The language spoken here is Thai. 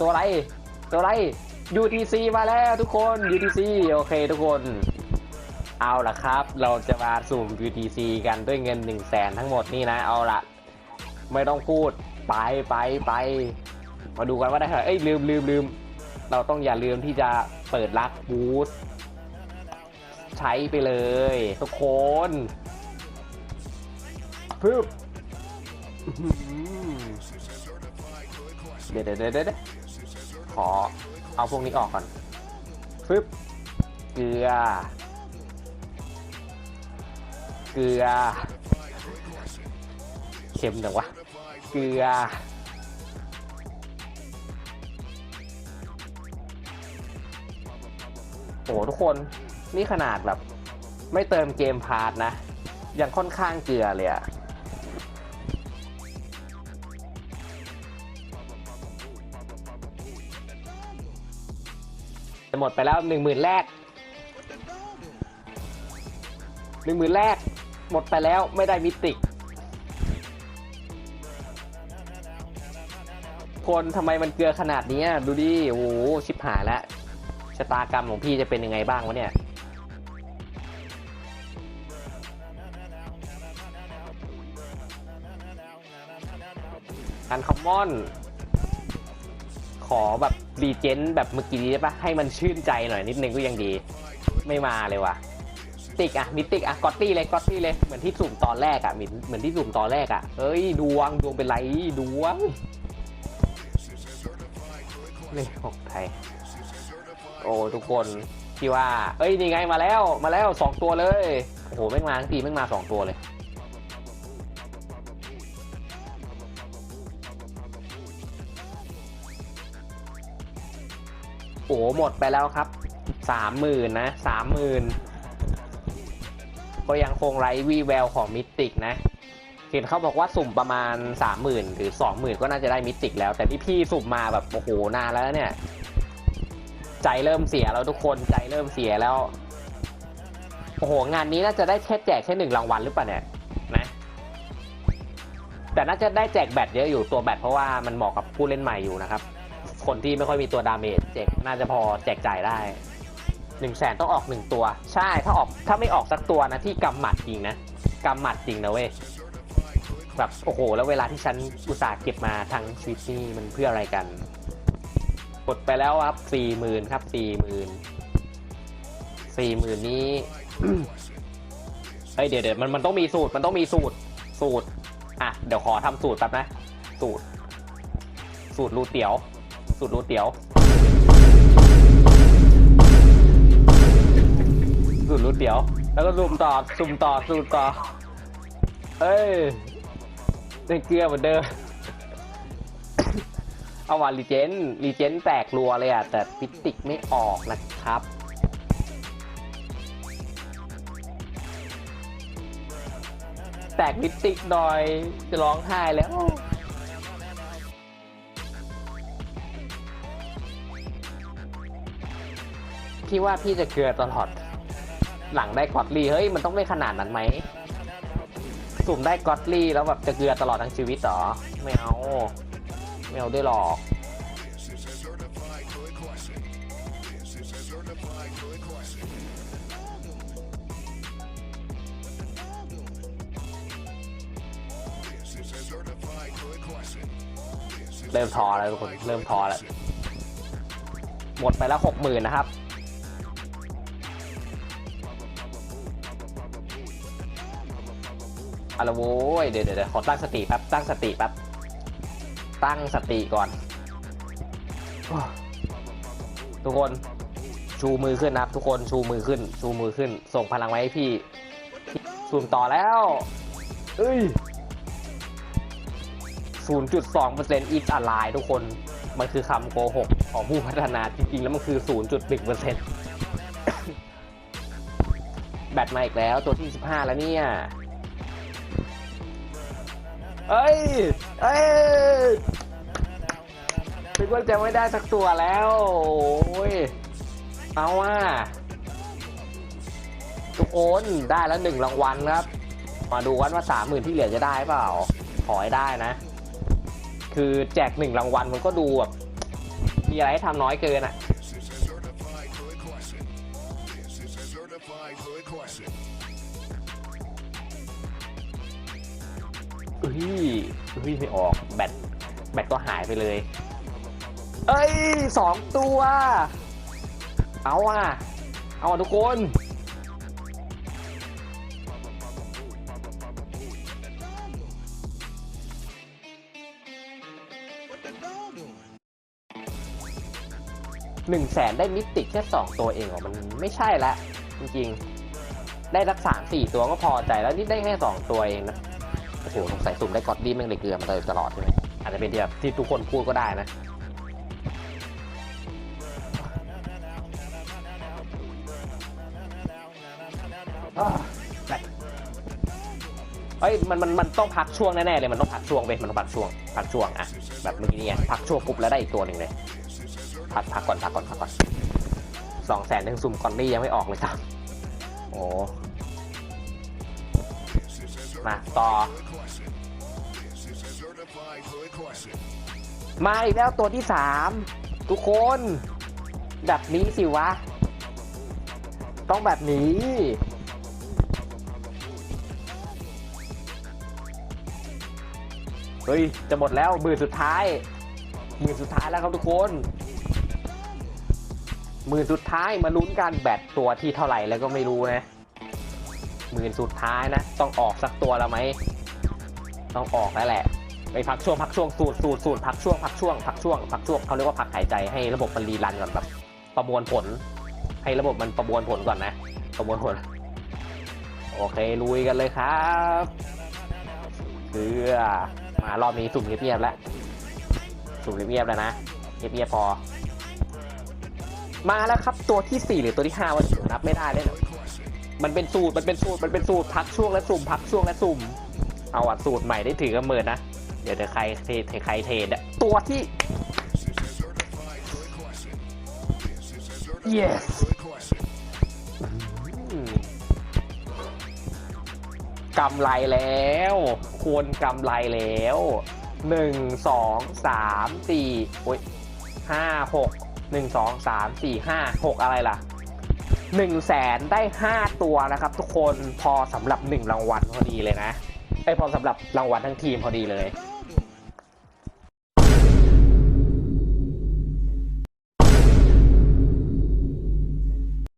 ตัวอะไร ตัวอะไร UTC มาแล้วทุกคน UTC โอเคทุกคน เอาละครับ เราจะมาสุ่ม UTC กันด้วยเงิน 1 0 0 0 0แสนทั้งหมดนี่นะ เอาละไม่ต้องพูด ไปไปไป มาดูกันว่าได้เท่าไหร่เอ้ยลืมลืมลืม เราต้องอย่าลืมที่จะเปิดลักบูสใช้ไปเลย ทุกคนปึ๊บอื้อเดะเดี๋ยวเดี๋ยวเดี๋ยว ขอเอาพวกนี้ออกก่อนปึ๊บเกลือ เกลือ เค็มจังวะ เกลือ โอ้โหทุกคน นี่ขนาดแบบ ไม่เติมเกมพาร์ทนะ ยังค่อนข้างเกลือเลยอะ หมดไปแล้วหนึ่งหมื่นแรกหนึ่งหมื่นแรก หมดไปแล้วไม่ได้มิติก คนทำไมมันเกลือขนาดนี้ดูดิโอ้โหชิบหายแล้วชะตากรรมของพี่จะเป็นยังไงบ้างวะเนี่ยอันคอมมอน ขอแบบรีเจนแบบเมื่อกี้ได้ปะให้มันชื่นใจหน่อยนิดนึงก็ยังดี ไม่มาเลยว่ะติกอะมิติกอะกอตตี้เลยกอตตี้เลยเหมือนที่สุ่มตอนแรกอะเหมือนเหมือนที่สุ่มตอนแรกอะเอ้ยดวงดวงเป็นไรดวงนี่หกไทยโอ้ทุกคนที่ว่า เอ้ยนี่ไงมาแล้วมาแล้วสองตัวเลยโอ้โหแม่งมาทั้งทีแม่งมาสองตัวเลย โอ้หมดไปแล้วครับสามหมื่นนะสามหมื่นก็ยังคงไร้วีแววของมิติกนะ เห็นเขาบอกว่าสุ่มประมาณสามหมื่นหรือสองหมื่นก็น่าจะได้มิติกแล้ว แต่ที่พี่สุ่มมาแบบโอ้โหนานแล้วเนี่ย ใจเริ่มเสียแล้วทุกคนใจเริ่มเสียแล้วโอ้โหงานนี้น่าจะได้แค่แจกแค่หนึ่งรางวัลหรือเปล่าเนี่ยนะ แต่น่าจะได้แจกแบตเยอะอยู่ตัวแบตเพราะว่ามันเหมาะกับผู้เล่นใหม่อยู่นะครับ คนที่ไม่ค่อยมีตัวดาเมจแจกน่าจะพอแจกจ่ายได้หนึ่งแสนต้องออกหนึ่งตัว ใช่ถ้าออกถ้าไม่ออกสักตัวนะที่กำหมัดจริงนะกำหมัดจริงนะเว้ยแบบโอ้โห แล้วเวลาที่ฉันอุตส่าห์เก็บมาทั้งชีวิตนี่มันเพื่ออะไรกัน กดไปแล้วครับสี่หมื่นครับสี่หมื่นสี่หมื่นนี้เฮ้ยเดี๋ยวเดี๋ยวมันมันต้องมีสูตรมันต้องมีสูตรสูตรอะเดี๋ยวขอทำสูตรแป๊บนะ สูตร สูตรรูเตี๋ยว สูตรรูเตี๋ยว สูตรรูเตี๋ยว แล้วก็ซูมต่อซูมต่อซูมต่อ เอ้ยเป็นเกลือเหมือนเดิม เอาว่ารีเจนรีเจนแตกรัวเลยอะ แต่พิติกไม่ออกนะครับแตกพิติกหน่อย จะร้องไห้แล้ว พี่ว่าพี่จะเกลือตลอด หลังได้กอดลีเฮ้ยมันต้องไม่ขนาดนั้นไหมสุ่มได้กอดลีแล้วแบบจะเกลือตลอดทั้งชีวิตหรอไม่เอาไม่เอาด้วยหรอกเริ่มทอแล้วทุกคนเริ่มทอแล้วหมดไปแล้วหกหมื่นนะครับ เอาละโว้ยเดี๋ยวเดี๋ยวเดี๋ยวขอตั้งสติแป๊บตั้งสติแป๊บตั้งสติก่อน ทุกคนชูมือขึ้นนะครับ ทุกคนชูมือขึ้น ชูมือขึ้น ส่งพลังไว้ให้พี่ซูมต่อแล้วเอ้ย0.2% is a lie ทุกคน มันคือคำโกหกของผู้พัฒนาจริงๆ แล้วมันคือ 0.1%แบตมาอีกแล้วตัวที่ 15 แล้วเนี่ย เอ้ย เอ้ยนึกว่าจะไม่ได้สักตัวแล้ว โอ้ย เอาว่า ทุกคนได้แล้วหนึ่งรางวัลครับ มาดูกันว่าสามหมื่นที่เหลือจะได้เปล่า ขอให้ได้นะ คือแจกหนึ่งรางวัลมันก็ดูแบบมีอะไรให้ทำน้อยเกินอะ ฮ้ยเฮ้ยไม่ออกแบตแบตก็หายไปเลย เอ้ยสองตัว เอาอะ เอาอะทุกคนหนึ่งแสนได้มิติแค่สองตัวเองเหรอมันไม่ใช่ละจริงๆ ได้สักสามสี่ตัวก็พอใจแล้วนี่ได้แค่สองตัวเองนะ โอ้โหสงสัยสุ่มได้กอดดีแม่งเลยเกลือมาตลอดใช่ไหมอาจจะเป็นที่แบบที่ทุกคนพูดก็ได้นะอ่าแหละเอ้ยมันมันมันต้องพักช่วงแน่ๆเลยมันต้องพักช่วงเว้ยมันต้องพักช่วงพักช่วงอะแบบเมื่อกี้เนี่ยพักช่วงปุ๊บแล้วได้อีกตัวหนึ่งเลยพักพักก่อนพักก่อนพักก่อนสองแสนถึงซุ่มก่อนนี่ยังไม่ออกเลยครับ โอ้ มาต่อ มาอีกแล้วตัวที่สามทุกคน แบบนี้สิวะ ต้องแบบนี้ เฮ้ย จะหมดแล้วมือสุดท้าย มือสุดท้ายแล้วครับทุกคนมือสุดท้ายมาลุ้นกันแบตตัวที่เท่าไหร่แล้วก็ไม่รู้นะ มือสุดท้ายนะ ต้องออกสักตัวแล้วไหม ต้องออกแล้วแหละ ไปพักช่วงพักช่วงสูตรสูตรสูตรพักช่วงพักช่วงพักช่วงพักช่วงเขาเรียกว่าพักหายใจให้ระบบมันรีรันก่อนแบบประมวลผล ให้ระบบมันประมวลผลก่อนนะ ประมวลผล โอเคลุยกันเลยครับเกลือมารอบนี้สุ่มเงียบๆแล้วสุ่มเงียบๆแล้วนะเงียบๆพอ มาแล้วครับตัวที่สี่หรือตัวที่ห้าวันนี้นับไม่ได้เลยนะ มันเป็นสูตร มันเป็นสูตร มันเป็นสูตร พักช่วงและสุ่ม พักช่วงและสุ่ม เอาอะสูตรใหม่ได้ถือกำเนิดนะ เดี๋ยวเดี๋ยวใครเทใครเทรดอะตัวที่ yes กำไรแล้ว ควรกำไรแล้วหนึ่งสองสามสี่โอ้ยห้าหกหนึ่งสองสามสี่ห้าหกอะไรล่ะ หนึ่งแสนได้ห้าตัวนะครับ ทุกคนพอสำหรับหนึ่งรางวัลพอดีเลยนะไอพอสำหรับรางวัลทั้งทีมพอดีเลย